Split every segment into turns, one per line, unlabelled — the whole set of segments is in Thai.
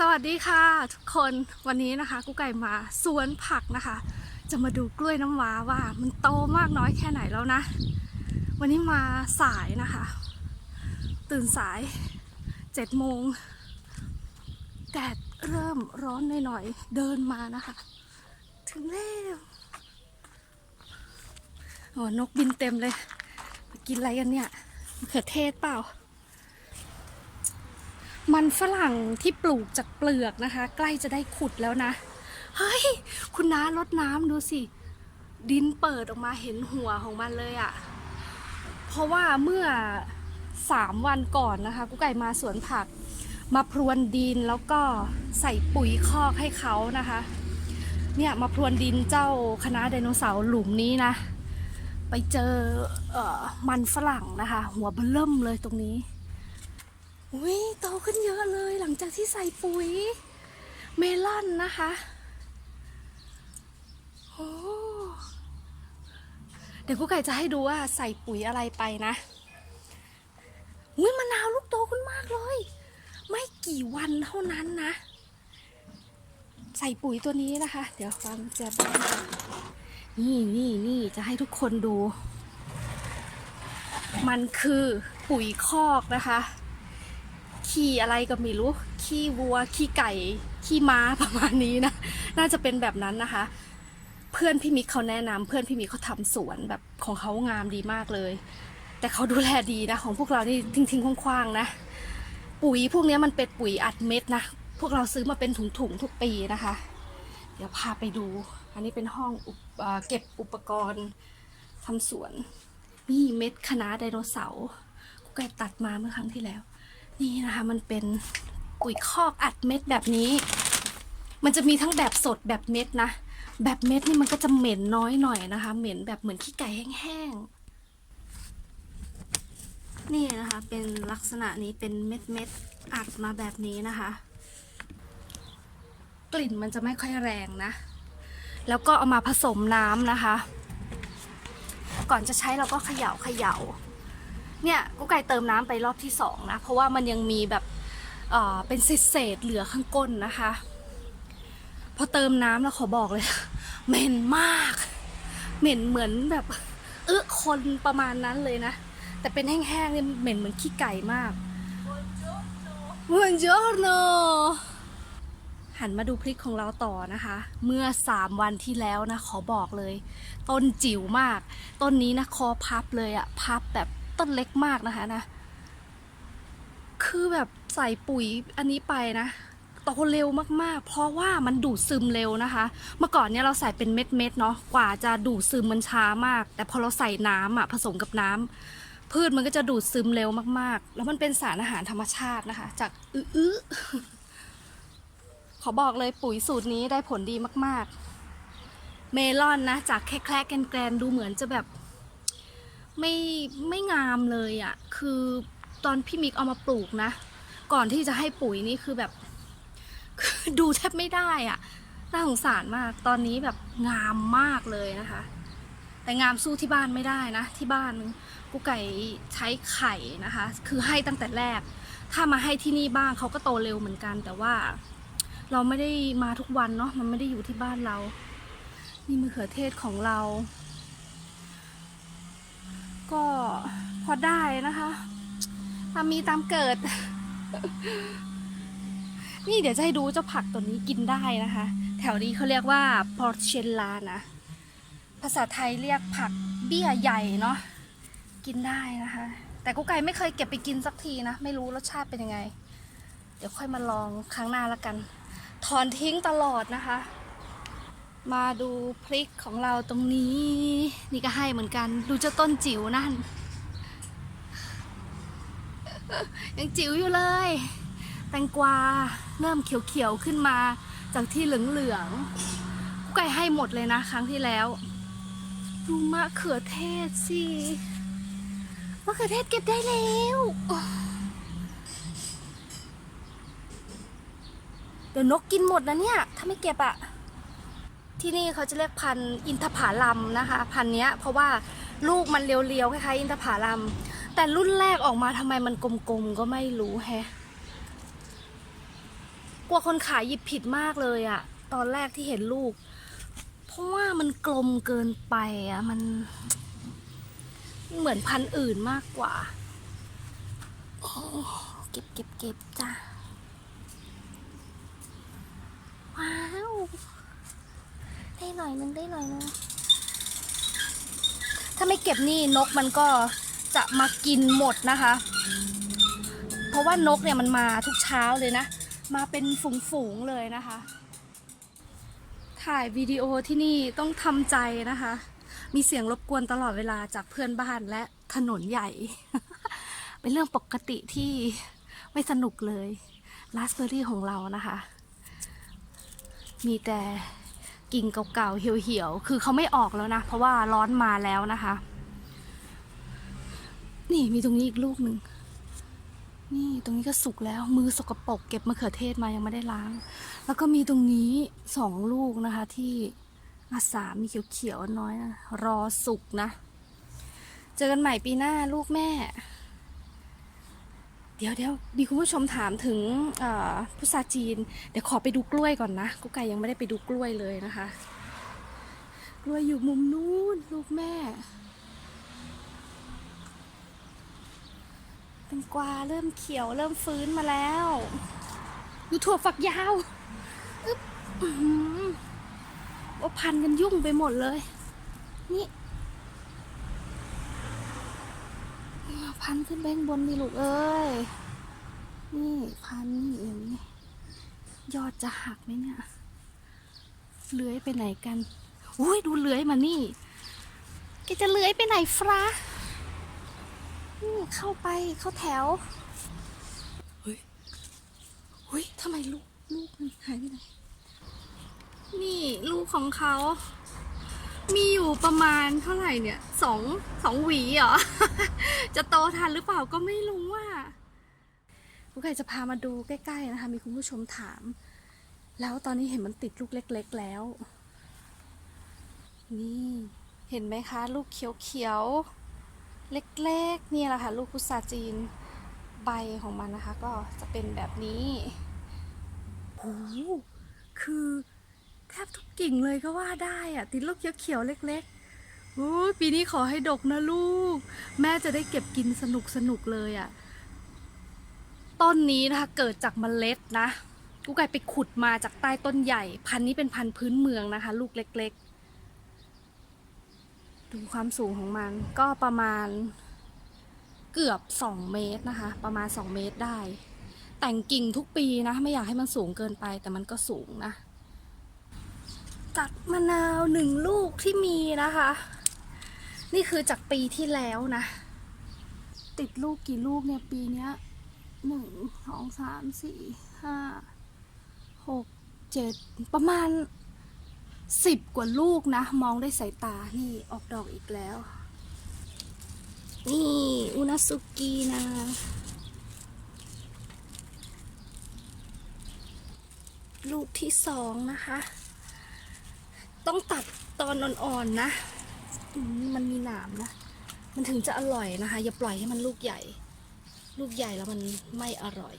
สวัสดีค่ะทุกคนวันนี้นะคะกุ๊กไก่มาสวนผักนะคะ จะมาดูกล้วยน้ำว้าว่ามันโตมากน้อยแค่ไหนแล้วนะ วันนี้มาสายนะคะ ตื่นสายเจ็ดโมงแดดเริ่มร้อนหน่อยๆเดินมานะคะ ถึงแล้วโอ้นกบินเต็มเลย กินอะไรกันเนี่ยมะเขือเทศเปล่า มันฝรั่งที่ปลูกจากเปลือกนะคะ ใกล้จะได้ขุดแล้วนะ เฮ้ย คุณน้ารดน้ำดูสิ ดินเปิดออกมาเห็นหัวของมันเลยอะ่ะ เพราะว่าเมื่อสามวันก่อนนะคะ กุ๊กไก่มาสวนผัก มาพรวนดินแล้วก็ใส่ปุ๋ยคอกให้เขานะคะ เนี่ยมาพรวนดินเจ้าคณะไดโนเสาร์หลุมนี้นะ ไปเจอเออมันฝรั่งนะคะ หัวเบิ่มเลยตรงนี้ อุ้ยโตขึ้นเยอะเลยหลังจากที่ใส่ปุ๋ยเมลอนนะคะโอ้เดี๋ยวกูไก่จะให้ดูว่าใส่ปุ๋ยอะไรไปนะอุ้ยมะนาวลูกโตขึ้นมากเลย ไม่กี่วันเท่านั้นนะ ใส่ปุ๋ยตัวนี้นะคะ เดี๋ยวฟังจะนี่นี่นี่จะให้ทุกคนดู มันคือปุ๋ยคอกนะคะ ขี้อะไรก็ไม่รู้ ขี้วัว ขี้ไก่ ขี้ม้าประมาณนี้นะ น่าจะเป็นแบบนั้นนะคะ เพื่อนพี่มิกเขาแนะนำเพื่อนพี่มิกเขาทำสวนแบบของเขางามดีมากเลย แต่เขาดูแลดีนะ ของพวกเรานี่ทิ้งๆคว้างๆนะ ปุ๋ยพวกนี้มันเป็นปุ๋ยอัดเม็ดนะ พวกเราซื้อมาเป็นถุงๆทุกปีนะคะ เดี๋ยวพาไปดู อันนี้เป็นห้องอเอเก็บอุปกรณ์ทำสวนนี่เม็ดคณะไดโนเสาร์กูไก่ตัดมาเมื่อครั้งที่แล้ว นี่นะคะมันเป็นปุ๋ยคอกอัดเม็ดแบบนี้ มันจะมีทั้งแบบสดแบบเม็ดนะ แบบเม็ดนี่มันก็จะเหม็นน้อยหน่อยนะคะ เหม็นแบบเหมือนขี้ไก่แห้งๆ นี่นะคะเป็นลักษณะนี้เป็นเม็ดเม็ดๆอัดมาแบบนี้นะคะ กลิ่นมันจะไม่ค่อยแรงนะ แล้วก็เอามาผสมน้ำนะคะ ก่อนจะใช้เราก็เขย่าเขย่า เนี่ยกุ๊กไก่เติมน้ำไปรอบที่สองนะ เพราะว่ามันยังมีแบบเออเป็นเศษเหลือข้างก้นนะคะ พอเติมน้ำแล้วขอบอกเลย เหม็นมาก เหม็นเหมือนแบบเอื้อคนประมาณนั้นเลยนะ แต่เป็นแห้งๆเนี่ยเหม็นเหมือนขี้ไก่มากบุนจอร์โนหันมาดูพริกของเราต่อนะคะ เมื่อสามวันที่แล้วนะ ขอบอกเลย ต้นจิ๋วมาก ต้นนี้นะคอพับเลยอะพับแบบ ต้นเล็กมากนะคะนะ คือแบบใส่ปุ๋ยอันนี้ไปนะโตเร็วมากๆ เพราะว่ามันดูดซึมเร็วนะคะ เมื่อก่อนเนี่ยเราใส่เป็นเม็ดๆเนาะ กว่าจะดูดซึมมันช้ามาก แต่พอเราใส่น้ำอะผสมกับน้ำพืชมันก็จะดูดซึมเร็วมากๆ แล้วมันเป็นสารอาหารธรรมชาตินะคะ จากอื้อขอบอกเลยปุ๋ยสูตรนี้ได้ผลดีมาก ๆ เมลอนนะ จากแค่แคลกแกรนๆดูเหมือนจะแบบ ไม่ไม่งามเลยอะ่ะ คือตอนพี่มิกเอามาปลูกนะ ก่อนที่จะให้ปุ๋ยนี่คือแบบดูแทบไม่ได้อะ่ะ น่าสงสารมาก ตอนนี้แบบงามมากเลยนะคะ แต่งามสู้ที่บ้านไม่ได้นะ ที่บ้านกูไก่ใช้ไข่นะคะ คือให้ตั้งแต่แรก ถ้ามาให้ที่นี่บ้างเขาก็โตเร็วเหมือนกัน แต่ว่าเราไม่ได้มาทุกวันเนาะ มันไม่ได้อยู่ที่บ้านเรา นี่มะเขือเทศของเรา ก็พอได้นะคะตามมีตามเกิด นี่เดี๋ยวจะให้ดูเจ้าผักตัวนี้กินได้นะคะ แถวนี้เขาเรียกว่าพอร์เชลลานะ ภาษาไทยเรียกผักเบี้ยใหญ่เนาะ กินได้นะคะ แต่กุ๊กไก่ไม่เคยเก็บไปกินสักทีนะ ไม่รู้รสชาติเป็นยังไง เดี๋ยวค่อยมาลองครั้งหน้าละกัน ถอนทิ้งตลอดนะคะ มาดูพริกของเราตรงนี้ นี่ก็ให้เหมือนกัน ดูเจ้าต้นจิ๋วนั่น ยังจิ๋วอยู่เลย แตงกวาเริ่มเขียวๆขึ้นมาจากที่เหลืองๆกุ๊กไก่ให้หมดเลยนะครั้งที่แล้ว ดูมะเขือเทศสิมะเขือเทศเก็บได้แล้วเดี๋ยวนกกินหมดนะเนี่ย ถ้าไม่เก็บอะ ที่นี่เขาจะเรียกพันธุ์อินทผลัมนะคะ พันธุ์เนี้ยเพราะว่าลูกมันเรียวๆคล้ายๆอินทผลัมแต่รุ่นแรกออกมาทำไมมันกลมๆก็ไม่รู้แฮะกลัวคนขายหยิบผิดมากเลยอะตอนแรกที่เห็นลูก เพราะว่ามันกลมเกินไปอะมัน เหมือนพันธุ์อื่นมากกว่าเก็บเก็บเก็บจ้าว้าว ได้หน่อยนึงได้หน่อยนึงถ้าไม่เก็บนี่นกมันก็จะมากินหมดนะคะ เพราะว่านกเนี่ยมันมาทุกเช้าเลยนะ มาเป็นฝูงๆเลยนะคะ ถ่ายวิดีโอที่นี่ต้องทำใจนะคะ มีเสียงรบกวนตลอดเวลาจากเพื่อนบ้านและถนนใหญ่ เป็นเรื่องปกติที่ไม่สนุกเลย ราสเบอร์รี่ของเรานะคะ มีแต่ กิ่งเก่าๆเหี่ยวๆ คือเขาไม่ออกแล้วนะ เพราะว่าร้อนมาแล้วนะคะ นี่มีตรงนี้อีกลูกหนึ่ง นี่ตรงนี้ก็สุกแล้ว มือสกปรกเก็บมะเขือเทศมายังไม่ได้ล้าง แล้วก็มีตรงนี้สองลูกนะคะ ที่อาสามีเขียวๆน้อยนะรอสุกนะ เจอกันใหม่ปีหน้าลูกแม่ เดี๋ยวเดี๋ยวมีคุณผู้ชมถามถึงเอ่อพุทราจีน เดี๋ยวขอไปดูกล้วยก่อนนะกุ๊กไก่ยังไม่ได้ไปดูกล้วยเลยนะคะ กล้วยอยู่มุมนู้นลูกแม่แตงกวาเริ่มเขียวเริ่มฟื้นมาแล้วดูถั่วฝักยาวอึ๊บอื้อหือว่าพันกันยุ่งไปหมดเลย นี่ พันขึ้นไปข้างบนดิลูกเอ้ย นี่พันนี่อย่างนี้ยอดจะหักไหมเนี่ย เลื้อยไปไหนกันอุ้ยดูเลื้อยมานี่แกจะเลื้อยไปไหนฟระนี่เข้าไปเข้าแถว เฮ้ย เฮ้ยทำไมลูกลูกมันหายไปไหน นี่ลูกของเขา มีอยู่ประมาณเท่าไหร่เนี่ยสองสองหวีเหรอ จะโตทันหรือเปล่าก็ไม่รู้ว่ากูไก่จะพามาดูใกล้ๆนะคะ มีคุณผู้ชมถาม แล้วตอนนี้เห็นมันติดลูกเล็ก ๆแล้ว นี่เห็นไหมคะ ลูกเขียวๆ เล็กๆ นี่แหละค่ะ ลูกพุทราจีนใบของมันนะคะ ก็จะเป็นแบบนี้โอ้โหคือ แทบทุกกิ่งเลยก็ว่าได้อะติดลูกเขียวๆเล็กๆโอ้ปีนี้ขอให้ดกนะลูก แม่จะได้เก็บกินสนุกสนุกๆเลยอะต้นนี้นะคะเกิดจากเมล็ดนะกูไก่ไปขุดมาจากใต้ต้นใหญ่ พันนี้เป็นพันพื้นเมืองนะคะ ลูกเล็ก ๆ ดูความสูงของมันก็ประมาณเกือบ 2 เมตรนะคะ ประมาณ 2 เมตรได้ แต่งกิ่งทุกปีนะ ไม่อยากให้มันสูงเกินไปแต่มันก็สูงนะ ตัดมะนาวหนึ่งลูกที่มีนะคะ นี่คือจากปีที่แล้วนะ ติดลูกกี่ลูกเนี่ยปีเนี้ยหนึ่งสองสามสี่ห้าหกเจ็ดประมาณสิบกว่าลูกนะ มองได้สายตา นี่ออกดอกอีกแล้ว นี่อุนาสุกินะลูกที่สองนะคะ ต้องตัดตอนอ่อนๆนะมันมีหนามนะ มันถึงจะอร่อยนะคะ อย่าปล่อยให้มันลูกใหญ่ ลูกใหญ่แล้วมันไม่อร่อย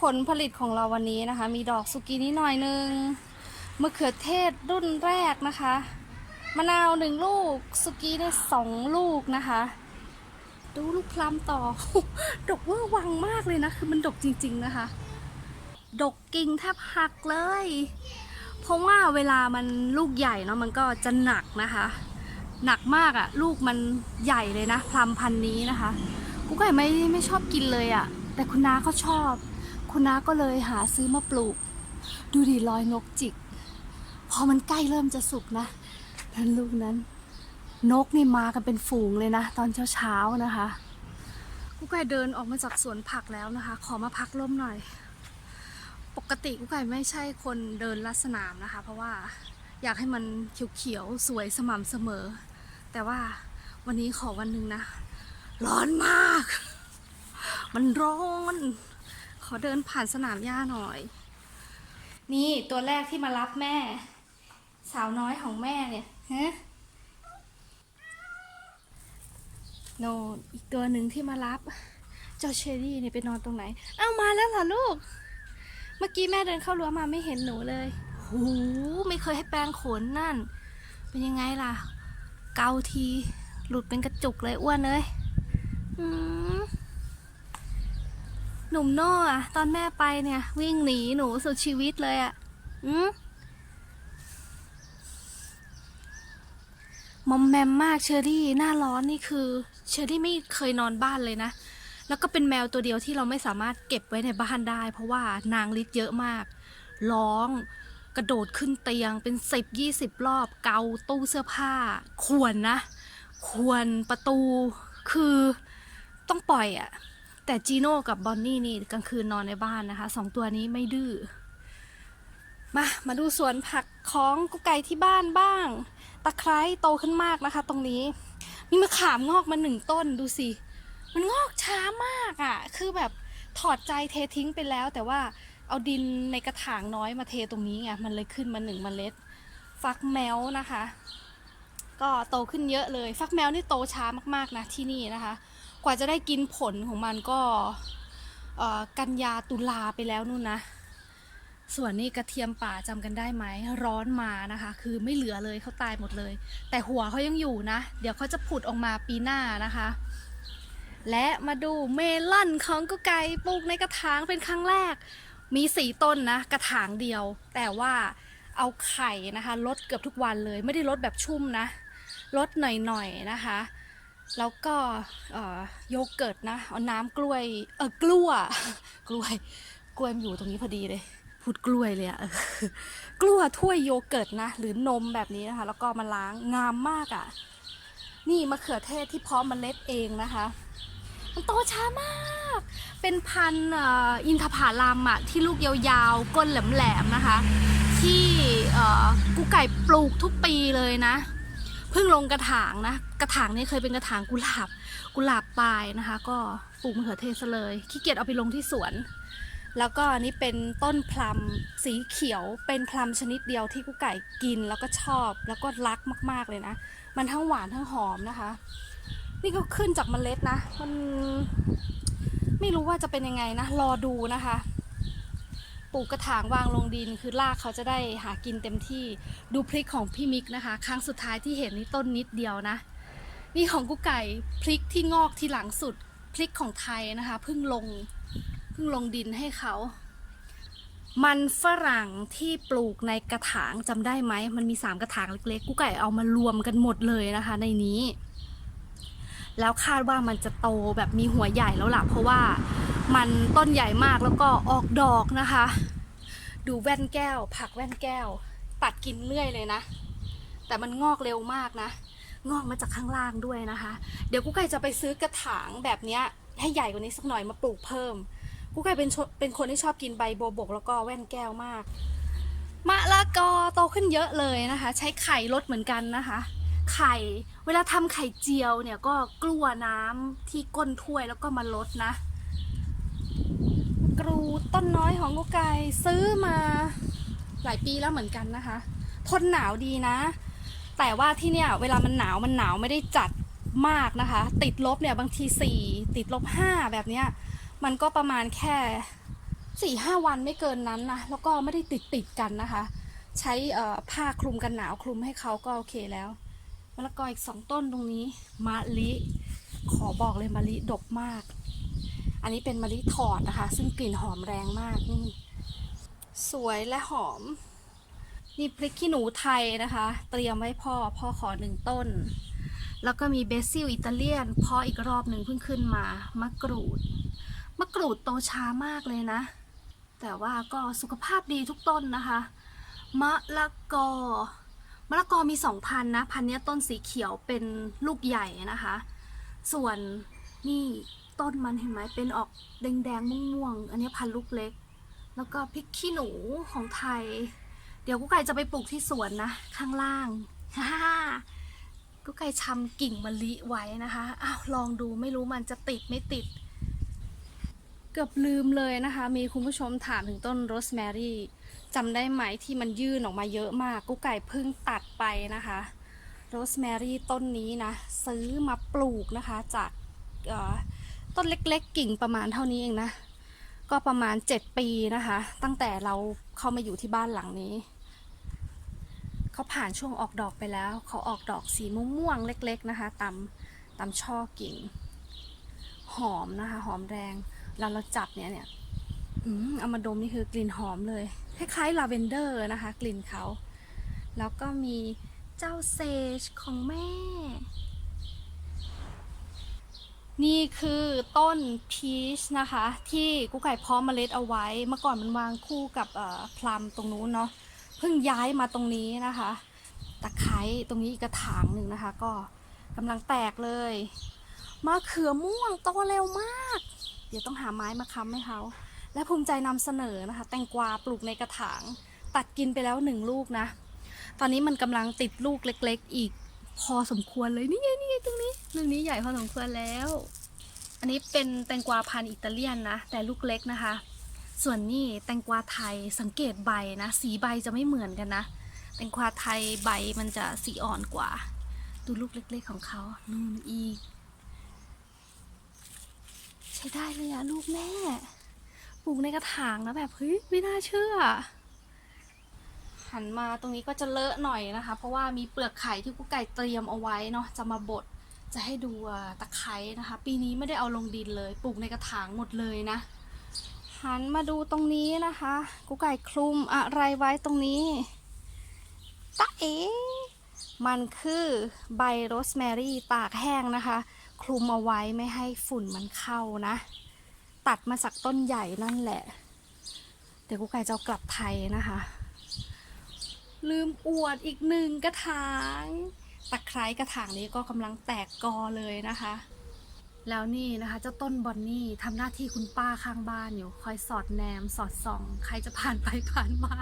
ผลผลิตของเราวันนี้นะคะ มีดอกสุกี้นิดหน่อยนึงมะเขือเทศรุ่นแรกนะคะมะนาวหนึ่งลูกสุกี้ได้สองลูกนะคะ ดูลูกพลัมต่อ ดกเวอร์วังมากเลยนะ คือมันดกจริง ๆนะคะ ดกกิ่งแทบหักเลย เพราะว่าเวลามันลูกใหญ่เนาะมันก็จะหนักนะคะ หนักมากอะลูกมันใหญ่เลยนะพลัมพันนี้นะคะกูก็ไม่ไม่ชอบกินเลยอะแต่คุณน้าเขาชอบ คุณน้าก็เลยหาซื้อมาปลูก ดูดิรอยนกจิก พอมันใกล้เริ่มจะสุกนะนั้นลูกนั้น นกนี่มากันเป็นฝูงเลยนะ ตอนเช้าๆนะคะกูไก่เดินออกมาจากสวนผักแล้วนะคะ ขอมาพักร่มหน่อย ปกติกุ๊กไก่ไม่ใช่คนเดินลัดสนามนะคะ เพราะว่าอยากให้มันเขียวๆสวยสม่ำเสมอ แต่ว่าวันนี้ขอวันหนึ่งนะ ร้อนมาก มันร้อน ขอเดินผ่านสนามหญ้าหน่อย นี่ตัวแรกที่มารับแม่ สาวน้อยของแม่เนี่ยฮะโนนอีกตัวหนึ่งที่มารับ เจ้าเชอรี่เนี่ยไปนอนตรงไหน เอ้ามาแล้วเหรอลูก มื่อกี้แม่เดินเข้ารั้วมาไม่เห็นหนูเลยโหไม่เคยให้แปรงขนนั่น เป็นยังไงล่ะ เกาที หลุดเป็นกระจุกเลยอ้วนเลยหนุ่มโน่อะตอนแม่ไปเนี่ย วิ่งหนีหนูสุดชีวิตเลยอะอืมมอมแมมมากเชอรี่หน้าร้อนนี่คือ เชอรี่ไม่เคยนอนบ้านเลยนะ แล้วก็เป็นแมวตัวเดียวที่เราไม่สามารถเก็บไว้ในบ้านได้ เพราะว่านางฤทธิ์เยอะมาก ร้อง กระโดดขึ้นเตียงเป็นสิบยี่สิบรอบ เกาตู้เสื้อผ้าขวนนะ ควรประตูคือต้องปล่อยอะ่ะแต่จีโน่กับบอนนี่นี่กลางคืนนอนในบ้านนะคะสองตัวนี้ไม่ดื้อมา มาดูสวนผักของกุ๊กไก่ที่บ้านบ้าง ตะไคร้โตขึ้นมากนะคะ ตรงนี้ มีมะขามงอกมาหนึ่งต้นดูสิ มันงอกช้ามากอะ่ะ คือแบบถอดใจเททิ้งไปแล้ว แต่ว่าเอาดินในกระถางน้อยมาเทตรงนี้ไงมันเลยขึ้นมาหนึ่งมเมล็ด ฟักแมวนะคะ ก็โตขึ้นเยอะเลย ฟักแมวนี่โตช้ามากๆนะที่นี่นะคะ กว่าจะได้กินผลของมันก็กันยาตุลาไปแล้วนู่นนะ ส่วนนี้กระเทียมป่าจำกันได้ไหมร้อนมานะคะ คือไม่เหลือเลยเขาตายหมดเลย แต่หัวเขายังอยู่นะ เดี๋ยวเขาจะผุดออกมาปีหน้านะคะ และมาดูเมลอนของกุ๊กไก่ปลูกในกระถางเป็นครั้งแรก มีสีต้นนะ กระถางเดียว แต่ว่าเอาไข่นะคะลดเกือบทุกวันเลย ไม่ได้ลดแบบชุ่มนะลดหน่อยๆนะคะ แล้วก็โยเกิร์ตนะเอาน้ำกล้วยเออกล้วยกล้วยกล้วยอยู่ตรงนี้พอดีเลยพูดกล้วยเลยอะกล้วยถ้วยโยเกิร์ตนะ หรือนมแบบนี้นะคะ แล้วก็มาล้างงามมากอะนี่มะเขือเทศที่เพาะเมล็ดเองนะคะ มันโตช้ามาก เป็นพันธุ์อินทผลัมอะที่ลูกยาวๆ ก้นแหลมๆนะคะ ที่กูไก่ปลูกทุกปีเลยนะเพิ่งลงกระถางนะ กระถางนี้เคยเป็นกระถางกุหลาบกุหลาบปลายนะคะ ก็ปลูกมะเขือเทศเลยขี้เกียจเอาไปลงที่สวน แล้วก็อันนี้เป็นต้นพลัมสีเขียวเป็นพลัมชนิดเดียวที่กุไก่กินแล้วก็ชอบแล้วก็รักมาก ๆเลยนะ มันทั้งหวานทั้งหอมนะคะ นี่ก็ขึ้นจากเมล็ดนะ มันไม่รู้ว่าจะเป็นยังไงนะ รอดูนะคะ ปลูกกระถางวางลงดิน คือรากเขาจะได้หากินเต็มที่ ดูพริกของพี่มิกนะคะ ครั้งสุดท้ายที่เห็นนี่ต้นนิดเดียวนะ นี่ของกุ๊กไก่พริกที่งอกที่หลังสุด พริกของไทยนะคะ เพิ่งลง เพิ่งลงดินให้เขามันฝรั่งที่ปลูกในกระถางจำได้ไหม มันมีสามกระถางเล็กๆกุ๊กไก่เอามารวมกันหมดเลยนะคะในนี้ แล้วคาดว่ามันจะโตแบบมีหัวใหญ่แล้วล่ะ เพราะว่ามันต้นใหญ่มากแล้วก็ออกดอกนะคะ ดูแว่นแก้ว ผักแว่นแก้ว ตัดกินเรื่อยเลยนะ แต่มันงอกเร็วมากนะ งอกมาจากข้างล่างด้วยนะคะ เดี๋ยวกุ๊กไก่จะไปซื้อกระถางแบบเนี้ยให้ใหญ่กว่านี้สักหน่อยมาปลูกเพิ่มกุ๊กไก่เป็นเป็นคนที่ชอบกินใบโบบกแล้วก็แว่นแก้วมากมะละกอโตขึ้นเยอะเลยนะคะ ใช้ไข่ลดเหมือนกันนะคะ ไข่ เวลาทำไข่เจียวเนี่ยก็กลัวน้ำที่ก้นถ้วยแล้วก็มาลดนะ กรูต้นน้อยของกุ๊กไก่ซื้อมาหลายปีแล้วเหมือนกันนะคะ ทนหนาวดีนะ แต่ว่าที่เนี่ยเวลามันหนาวมันหนาวไม่ได้จัดมากนะคะ ติดลบเนี่ยบางทีสี่ติดลบห้าแบบเนี้ยมันก็ประมาณแค่สี่ห้าวันไม่เกินนั้นนะแล้วก็ไม่ได้ติดติดกันนะคะ ใช้ผ้าคลุมกันหนาวคลุมให้เขาก็โอเคแล้ว มะละกออีกสองต้นตรงนี้มะลิ ขอบอกเลยมะลิดกมาก อันนี้เป็นมะลิถอดนะคะ ซึ่งกลิ่นหอมแรงมากนี่สวยและหอม นี่พริกขี้หนูไทยนะคะ เตรียมไว้พ่อพ่อขอหนึ่งต้น แล้วก็มีเบซิลอิตาเลียนพ่ออีกรอบหนึ่งเพิ่งขึ้นมามะกรูดมะกรูดโตช้ามากเลยนะ แต่ว่าก็สุขภาพดีทุกต้นนะคะ มะละกอ มะละกอมีสองพันนะพันนี้ต้นสีเขียวเป็นลูกใหญ่นะคะ ส่วนนี่ต้นมันเห็นไหมเป็นออกแดงๆม่วงๆอันนี้พันลูกเล็ก แล้วก็พริกขี้หนูของไทย เดี๋ยวกุ๊กไก่จะไปปลูกที่สวนนะ ข้างล่างฮ่ากุ๊กไก่ชำกิ่งมะลิไว้นะคะอ้าวลองดูไม่รู้มันจะติดไม่ติด เกือบลืมเลยนะคะ มีคุณผู้ชมถามถึงต้นโรสแมรี่ จำได้ไหมที่มันยื่นออกมาเยอะมากกุ๊กไก่เพิ่งตัดไปนะคะโรสแมรี่ต้นนี้นะ ซื้อมาปลูกนะคะ จากต้นเล็กๆ กิ่งประมาณเท่านี้เองนะ ก็ประมาณ 7 ปีนะคะ ตั้งแต่เราเข้ามาอยู่ที่บ้านหลังนี้ เขาผ่านช่วงออกดอกไปแล้ว เขาออกดอกสีม่วงๆเล็ก ๆนะคะตามตามช่อกิ่ง หอมนะคะ หอมแรงแล้วเราจับเนี่ยเนี่ย เอามาดมนี่คือกลิ่นหอมเลย คล้ายๆลาเวนเดอร์นะคะ กลิ่นเขา แล้วก็มีเจ้าเซจของแม่ นี่คือต้นพีชนะคะ ที่กุ๊กไก่เพาะเมล็ดเอาไว้ เมื่อก่อนมันวางคู่กับพลัมตรงนู้นเนาะ เพิ่งย้ายมาตรงนี้นะคะ ตะไคร้ตรงนี้อีกกระถางหนึ่งนะคะ ก็กำลังแตกเลยมะเขือม่วงโตเร็วมาก เดี๋ยวต้องหาไม้มาค้ำให้เขา และภูมิใจนำเสนอนะคะ แตงกวาปลูกในกระถาง ตัดกินไปแล้วหนึ่งลูกนะ ตอนนี้มันกำลังติดลูกเล็ก ๆ อีกพอสมควรเลยนี่ไงนี่ไงตรงนี้ลูกนี้ใหญ่พอสมควรแล้ว อันนี้เป็นแตงกวาพันธุ์อิตาเลียนนะ แต่ลูกเล็กนะคะ ส่วนนี่แตงกวาไทยสังเกตใบนะ สีใบจะไม่เหมือนกันนะ แตงกวาไทยใบมันจะสีอ่อนกว่า ดูลูกเล็ก ๆของเขานู่นอีก ใช้ได้เลยอะลูกแม่ ปลูกในกระถางนะแบบเฮ้ยไม่น่าเชื่อ หันมาตรงนี้ก็จะเลอะหน่อยนะคะ เพราะว่ามีเปลือกไข่ที่กุ๊กไก่เตรียมเอาไว้เนาะจะมาบดจะให้ดูตะไคร้นะคะ ปีนี้ไม่ได้เอาลงดินเลย ปลูกในกระถางหมดเลยนะ หันมาดูตรงนี้นะคะ กุ๊กไก่คลุมอะไรไว้ตรงนี้ตะเอ๋มันคือใบโรสแมรี่ตากแห้งนะคะ คลุมเอาไว้ไม่ให้ฝุ่นมันเข้านะ ตัดมาจากต้นใหญ่นั่นแหละ เดี๋ยวกุ๊กไก่จะกลับไทยนะคะ ลืมอวดอีกหนึ่งกระถางตะไคร้กระถางนี้ก็กำลังแตกกอเลยนะคะ แล้วนี่นะคะเจ้าต้นบอนนี่ทำหน้าที่คุณป้าข้างบ้านอยู่ คอยสอดแนมสอดส่อง ใครจะผ่านไปผ่านมา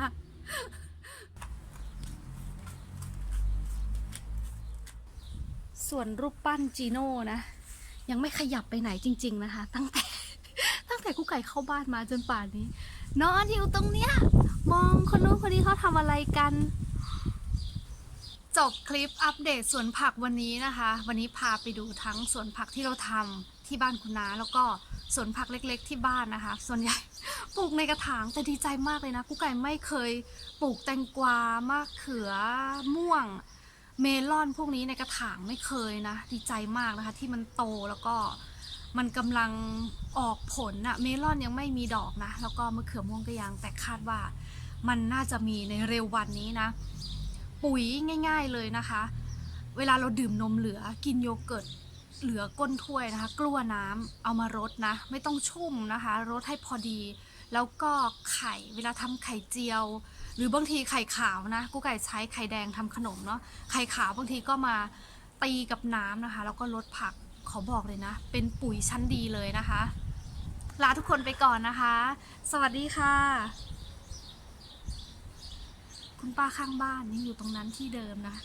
ส่วนรูปปั้นจีโน่นะ ยังไม่ขยับไปไหนจริง ๆ นะคะ ตั้งแต่ ไก่เข้าบ้านมาจนป่านนี้ นอนอยู่ตรงเนี้ย มองคนนู้นคนนี้เขาทำอะไรกัน จบคลิปอัปเดตสวนผักวันนี้นะคะ วันนี้พาไปดูทั้งสวนผักที่เราทำที่บ้านคุณน้าแล้วก็สวนผักเล็ก ๆ ที่บ้านนะคะ ส่วนใหญ่ปลูกในกระถางแต่ดีใจมากเลยนะกุ๊กไก่ไม่เคยปลูกแตงกวามะเขือม่วง เมลอนพวกนี้ในกระถางไม่เคยนะ ดีใจมากนะคะ ที่มันโตแล้วก็ มันกำลังออกผลอะเมลอนยังไม่มีดอกนะ แล้วก็มะเขือม่วงก็ยังแต่คาดว่ามันน่าจะมีในเร็ววันนี้นะ ปุ๋ยง่าย ๆเลยนะคะ เวลาเราดื่มนมเหลือกินโยเกิร์ตเหลือก้นถ้วยนะคะ กลัวน้ำเอามารดนะ ไม่ต้องชุ่มนะคะรดให้พอดี แล้วก็ไข่เวลาทำไข่เจียว หรือบางทีไข่ขาวนะกูไก่ใช้ไข่แดงทำขนมเนาะไข่ขาวบางทีก็มาตีกับน้ำนะคะ แล้วก็ลดผัก ขอบอกเลยนะ เป็นปุ๋ยชั้นดีเลยนะคะ ลาทุกคนไปก่อนนะคะ สวัสดีค่ะ คุณป้าข้างบ้านยังอยู่ตรงนั้นที่เดิมนะ